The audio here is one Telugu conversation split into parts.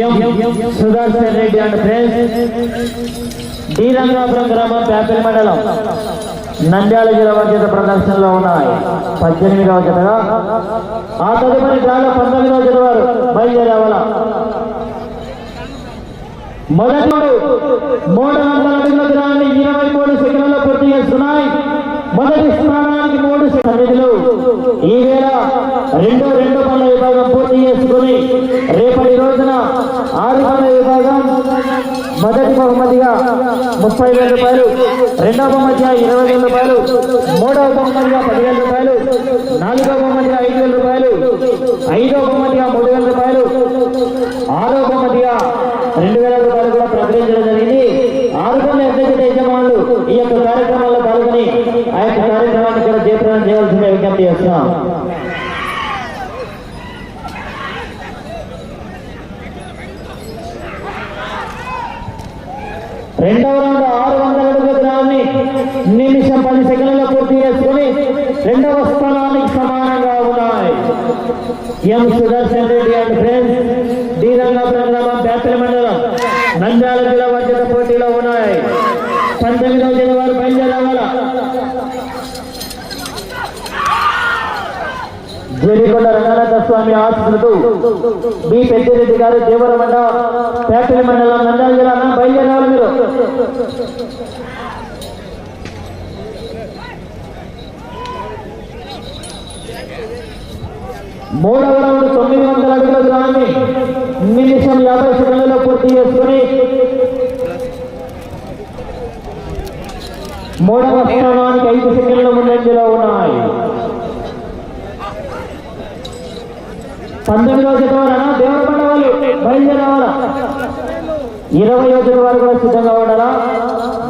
M Sudarshan Reddy and friends D Rangapuram గ్రామం పేపల్ మండలం నంద్యాల జిల్లా వర్గీత ప్రదర్శనలో ఉన్నాయి. పద్దెనిమిదవ జతగా. ఆ తదుపరి డ్రాలో పంతొమ్మిదవ జత వారు బయలుదేరేవాల మొదటి మూడు వందల అడుగుల గ్రామాన్ని ఇరవై మూడు సెకండ్లలో పూర్తి చేస్తున్నాయి. మొదటి స్థానానికి మూడు సన్నిధులు ఈ వేళ రెండు రెండు పనుల విభాగం పూర్తి చేసుకుని రేపు మొదటి బహుమతిగా ముప్పై వేల రూపాయలు రెండవ బహుమతిగా ఇరవై వేల రూపాయలు మూడవ బహుమతిగా పదివేల రూపాయలు నాలుగవ బహుమతిగా ఐదు వేల రూపాయలు ఐదవ బహుమతిగా మూడు వేల రూపాయలు ఆరో బహుమతిగా రెండు వేల రూపాయలు కూడా ప్రకటించడం జరిగింది. ఆరుకున్న ఎద్దటి యజమానులు ఈ యొక్క కార్యక్రమంలో పాల్గొని ఆ యొక్క కార్యక్రమాన్ని కూడా జయప్రదం చేయాల్సిన విజ్ఞప్తి చేస్తున్నాం. రెండవ రౌండ్ ఆరు వందల అడుగుల దూరాన్ని నిమిషం పది సెకండ్లలో పూర్తి చేసుకుని రెండవ స్థానానికి సమానంగా ఉన్నాయి. M Sudarshan Reddy and friends D Ranga గ్రామం బేతల మండలం స్వామి ఆశీస్సులతో బి పెద్దిరెడ్డి గారు దేవరమండ పేపలి మండలం నంద్యాల జిల్లా బయలుదేరాలి మీరు. మూడవ రౌండ్ తొమ్మిది వందల అడుగుల గ్రామాన్ని నిమిషం యాభై సెకండ్లలో పూర్తి చేసుకుని మూడవ స్థానానికి ఐదు సెకండ్ల ముందంజలో ఉన్నాయి. పంతొమ్మిదవ జత వారు దేవరపడ్డ వాళ్ళు బయలుదేరావాలా ఇరవై జత వారు కూడా సిద్ధంగా ఉండాలా?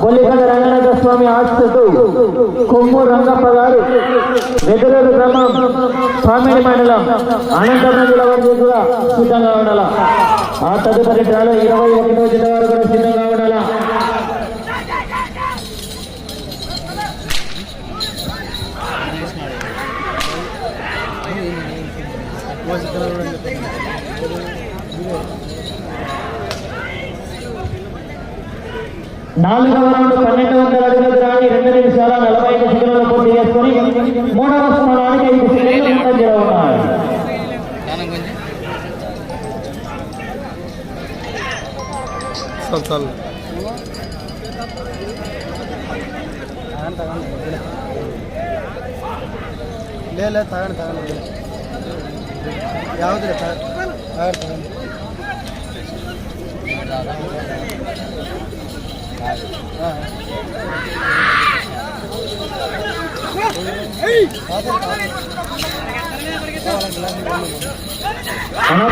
బొల్లిగడ్డ రంగనాథ స్వామి ఆశతో కొమ్ము రంగప్ప గారు వెదరూరు గ్రామం పామిడి మండలం అనంతపురం జిల్లా వారు కూడా సిద్ధంగా ఉండాలా? ఆ తదుపరి డ్రాలో ఇరవై ఒకటో జిల్లా వారు కూడా సిద్ధంగా ఉండాలా? నాలుగవ రౌండ్ పన్నెండు వందల అడుగుల దాన్ని రెండు నిమిషాల నలభై ఐదు సెకండ్లు పూర్తి చేసుకుని మూడవ స్థానానికి ఐదు సెకండ్లు ముందంజలో ఉన్నాయి చాలు లేదు తగండి తగండి ಯಾವುದಿಲ್ಲ ತಗಂడి ತಗಂడి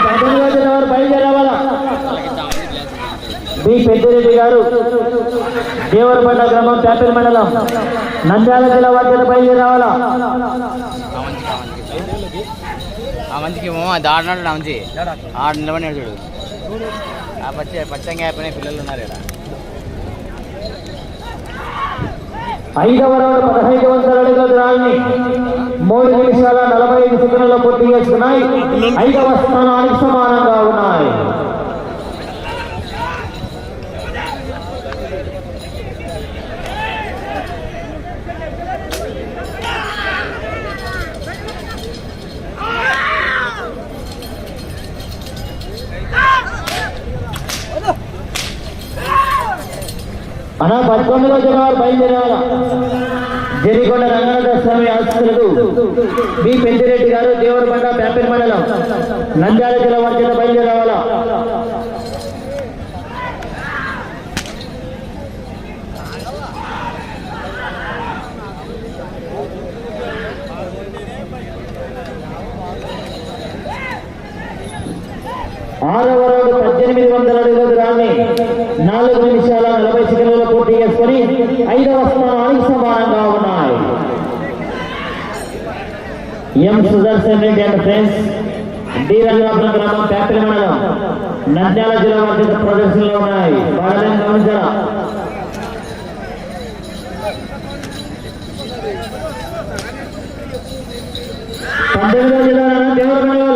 పంతొమ్మిది రోజుల బి పెద్దిరెడ్డి గారు దేవరపండ గ్రామం పేపల్ మండలం నంద్యాల జిల్లా వార్తలు బయలుదేరావాలా? ఆ మంచికి మామ దాడినాడు నా మంచి. ఆడు నిలబడి చూడు. ఆ పచ్చ పచ్చంగా అయిపోయిన పిల్లలు ఉన్నారు ఇక్కడ. ఐదవ రౌండ్ పదహైదు వందల అడుగుల దూరాన్ని మూడు నిమిషాల నలభై ఐదు సెకండ్ల పూర్తి చేసుకున్నాయి ఐదవ స్థానానికి సమానంగా ఉన్నాయి. అనా పదకొండులో జనవారు బయలుదేరాల జరిగొండ రంగనాథ స్వామి ఆస్తులకు బి. పెద్దిరెడ్డి గారు దేవరబండ పేపర్ మండలం నంద్యాల జిల్లా వారి చేత బయలుదేరావాలా ఆరవ రోజు పద్దెనిమిది వందల అడుగుల దూరాన్ని నాలుగు నిమిషాల నలభై ఐదవ స్థానానికి సమానంగా ఉన్నాయి. M Sudarshan Reddy and friends D Ranganatham గ్రామం పేపరి మండలం నంద్యాల జిల్లా వారి ప్రదర్శనలో ఉన్నాయి. బాగా గమనించారా? పంతొమ్మిదవ జిల్లా దేవరపల్లి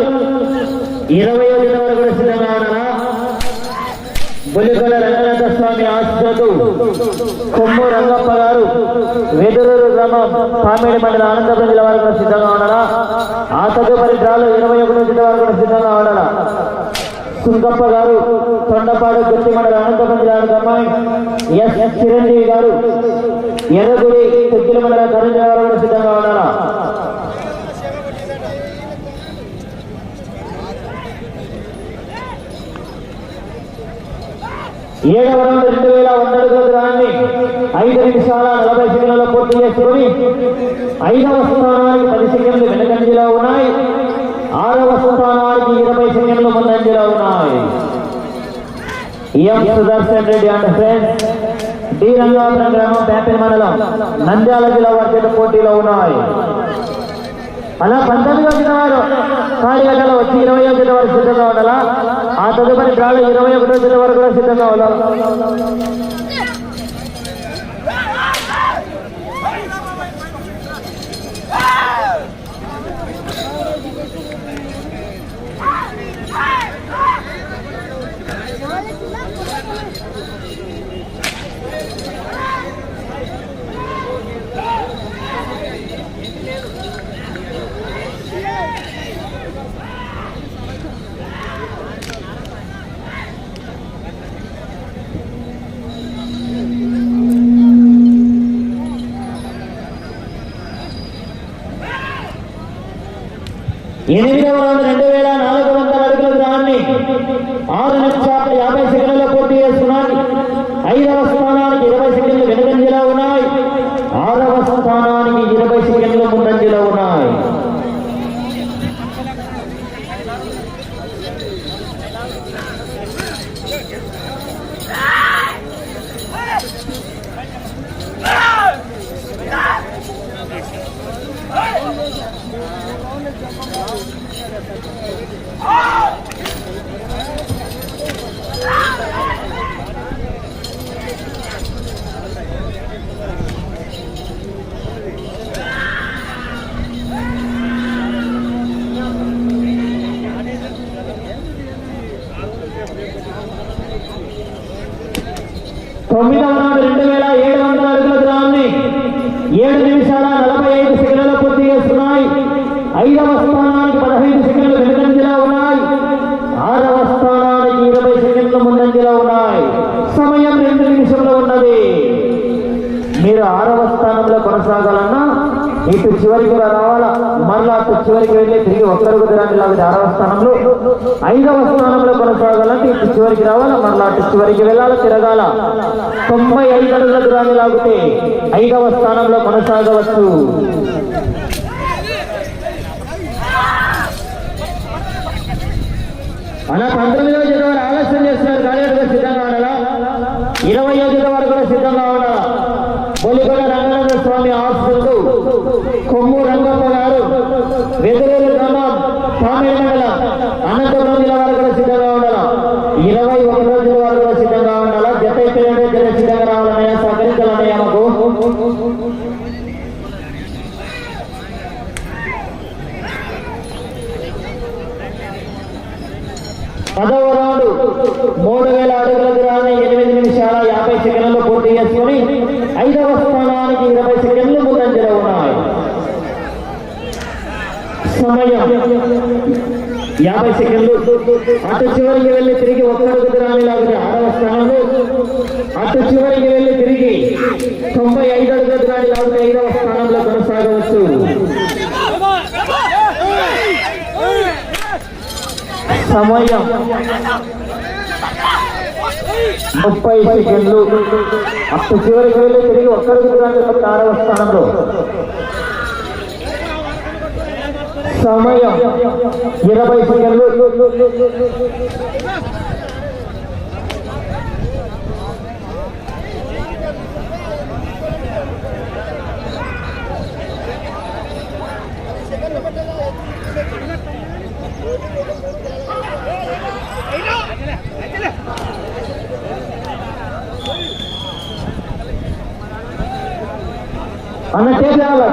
ఇరవై జిల్లా వరకు సిద్ధంగా ఉన్నారా బుల్లికొండ రంగనాథ స్వామి ఆశతో కొమ్ము రంగప్ప గారు వెదురూరు గ్రామం పామేడి మండల ఆనందపురం జిల్లా వారు కూడా సిద్ధంగా ఉన్నారా ఆ తదుపరి డ్రాలో ఇరవై ఒకటి జిల్లా వారు కూడా సిద్ధంగా ఉన్నారా సుంకప్ప గారు తొండపాడు గుర్తి మండల అనంతపురం జిల్లా అమ్మాయి ఎస్ చిరంజీవి గారు ఎర్రగుడి తొక్కిల మండల కర్నూలు జిల్లా వారు కూడా సిద్ధంగా ఉన్నారా ఏడవ రౌండ్ రెండు వేల వంద అడుగుల దూరాన్ని ఐదు నిమిషాల నలభై సెకండ్లలో పూర్తి చేసుకుని ఐదవ స్థానానికి పది సెకండ్లు వెనకంజలో ఉన్నాయి. ఆరవ స్థానానికి ఇరవై సెకండ్లు ముందంజలో ఉన్నాయి. M Sudarshan Reddy and friends D Rangapuram గ్రామం పేపర్ మండలం నంద్యాల జిల్లా వారి పోటీలో ఉన్నాయి. అలా పంతొమ్మిది వచ్చిన వారు ఖాళీ గంటలో వచ్చి ఇరవై ఒకటి వరకు సిద్ధంగా ఉండాలా? ఆ తదుపరి డ్రాలో ఇరవై ఒకటో వచ్చిన వరకు కూడా సిద్ధంగా ఉండాలి ఎనిమిదవ రౌండ్ రెండు వేల నాలుగు వందల అడుగుల దూరాన్ని ఆరు నిమిషాల యాభై సెకండ్లలో పూర్తి చేస్తున్నాయి ఐదవ స్థానానికి ఇరవై సెకండ్లు వెనుకంజలో ఉన్నాయి ఆరవ స్థానానికి ఇరవై సెకండ్లు ముందంజలో ఉన్నాయి తొమ్మిదవ నాడు రెండు వేల ఏడు వందల అడుగుల దూరాన్ని ఏడు నిమిషాల నలభై ఐదు సెకండ్లలో పూర్తి చేస్తున్నాయి. ఐదవ స్థానానికి పదహైదు సెకండ్లు వెనుకంజలో ఉన్నాయి. ఆరవ స్థానానికి ఇరవై సెకండ్లు ముందంజలో ఉన్నాయి. సమయం రెండు నిమిషంలో ఉన్నది. మీరు ఆరవ స్థానంలో కొనసాగాలన్నా ఇటు చివరికి కూడా రావాలా? మరలా అటు చివరికి వెళ్ళి తిరిగి ఒక్కరికి దూరాన్ని ఆరవ స్థానంలో ఐదవ స్థానంలో కొనసాగాలంటే ఇటు చివరికి రావాలా? మరలా అటు చివరికి వెళ్ళాలా? తిరగాల? తొంభై ఐదు అడుగుల దూరాన్ని లాగితే ఐదవ స్థానంలో కొనసాగవచ్చు. అలా పంతొమ్మిదవ జత వారు ఆలస్యం చేస్తున్నారు. కార్యాలయంగా సిద్ధంగా ఉండాలా? ఇరవై ఐదు వారు కూడా సిద్ధంగా ఉండాలా? బొలికొండ రంగనాథ స్వామి ఆస్తులు కొమ్ము రంగప్ప గారు వెదురేరు గ్రామం పామేరు మండలం అనంతపురం జిల్లా వారు కూడా సిద్ధంగా ఉండాలా? ఇరవై ఒక రోజుల వారు కూడా సిద్ధంగా ఉండాలా? జత ఇక్కడ సిద్ధంగా రావాలన్నయ్య సహకరించాలన్నయ్య మాకు? పదవ రౌండ్ మూడు వేల అడుగుల దూరాన్ని ఎనిమిది నిమిషాల యాభై సెకండ్లలో పూర్తి చేసుకుని ఐదవ స్థానానికి ఇరవై సెకండ్ సమయం యాభై సెకండ్లు అటు చివరికి వెళ్ళి తిరిగి ఒక్కడుగు దూరాన్ని లాగితే ఆరవ స్థానంలో అటు చివరికి వెళ్ళి తిరిగి తొంభై ఐదు అడుగుల దూరాన్ని లాగితే ఐదవ స్థానంలో కొనసాగవచ్చు సమయం ముప్పై సెకండ్లు అప్పుడు చివరికి వెళ్ళి తిరిగి ఒక్కరికి దూరాన్ని ఆరవ స్థానంలో సమయం ఇరవై సెకండ్లు అన్న టేప్ రావాలా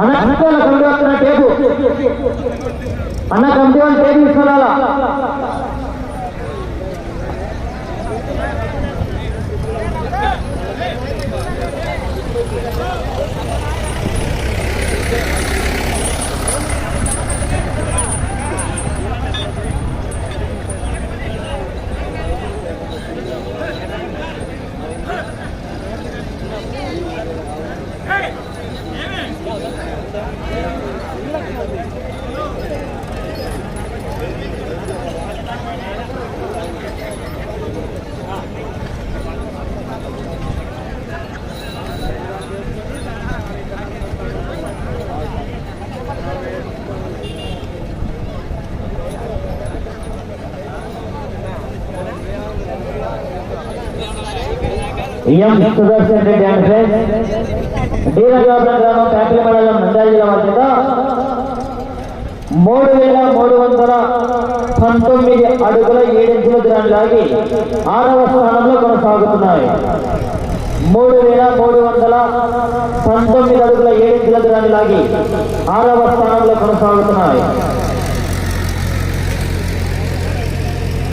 టేపు మధ్యలో కమిటీ వస్తున్న టేపు అన్న కమిటీ వాళ్ళు tape తీసుకురాలా M Sudarshan Reddy and friends డీరగోపురం గ్రామం ప్యాపిలి మండలం నంద్యాల జిల్లా మధ్యగా మూడు వేల మూడు వందల పంతొమ్మిది అడుగుల ఏడించుల దూరం లాగి ఆరవ స్థానంలో కొనసాగుతున్నాయి. మూడు వేల మూడు వందల పంతొమ్మిది అడుగుల ఏడించుల దూరాన్ని లాగి ఆరవ స్థానంలో కొనసాగుతున్నాయి.